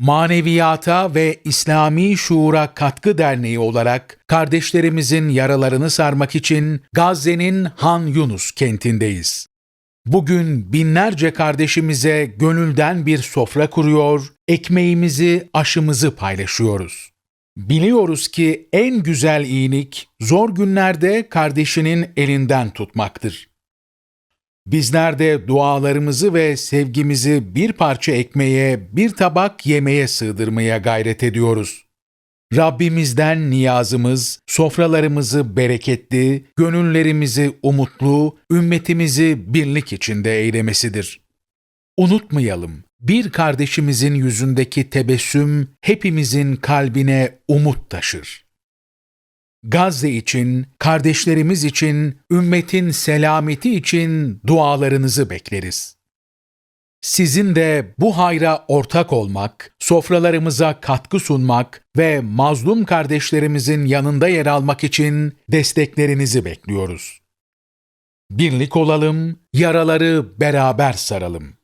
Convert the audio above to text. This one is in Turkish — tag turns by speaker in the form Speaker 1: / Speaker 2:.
Speaker 1: Maneviyata ve İslami Şuura Katkı Derneği olarak kardeşlerimizin yaralarını sarmak için Gazze'nin Han Yunus kentindeyiz. Bugün binlerce kardeşimize gönülden bir sofra kuruyor, ekmeğimizi, aşımızı paylaşıyoruz. Biliyoruz ki en güzel iyilik zor günlerde kardeşinin elinden tutmaktır. Bizler de dualarımızı ve sevgimizi bir parça ekmeğe, bir tabak yemeğe sığdırmaya gayret ediyoruz. Rabbimizden niyazımız, sofralarımızı bereketli, gönüllerimizi umutlu, ümmetimizi birlik içinde eylemesidir. Unutmayalım, bir kardeşimizin yüzündeki tebessüm hepimizin kalbine umut taşır. Gazze için, kardeşlerimiz için, ümmetin selameti için dualarınızı bekleriz. Sizin de bu hayra ortak olmak, sofralarımıza katkı sunmak ve mazlum kardeşlerimizin yanında yer almak için desteklerinizi bekliyoruz. Birlik olalım, yaraları beraber saralım.